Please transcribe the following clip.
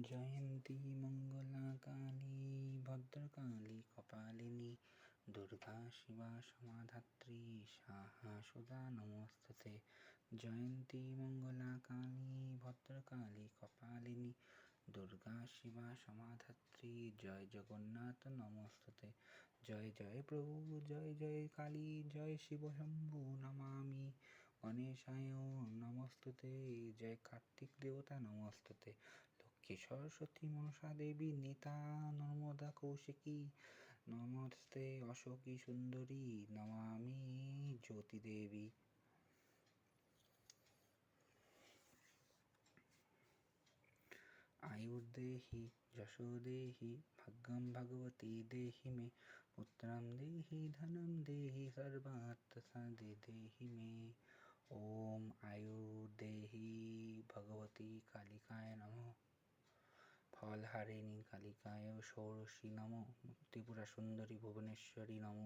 জয়ন্তী মঙ্গলা কালী ভদ্রকালী কপালিনী, দুর্গা শিবা সমাধাত্রী, সাহা সুদা নমস্ততে। জয়ন্তী মঙ্গলা কালী ভদ্রকালী কপালিনী, দুর্গা শিবা সমাধাত্রী, জয় জগন্নাথ নমস্ততে। জয় জয় প্রভু, জয় জয় কালী, জয় শিব শম্ভু নমামি। গণেশায় নমস্ততে, জয় কার্তিক দেবতা নমস্ততে। লক্ষ্মী সরস্বতী মনসা দেবী নেতা নর্মদা কৌশিকী নমস্তে অশোকী সুন্দরী নমামি জ্যোতি দেবী आयुर्देहि यशो देहि भाग्यं भगवती देहि मे पुत्रं देहि धनं देहि सर्वार्थसाधि देहि मे ॐ आयुर्देहि ফলহারিণী কালিকায় ষোড়শী নম। ত্রিপুরা সুন্দরী ভুবনেশ্বরী নম।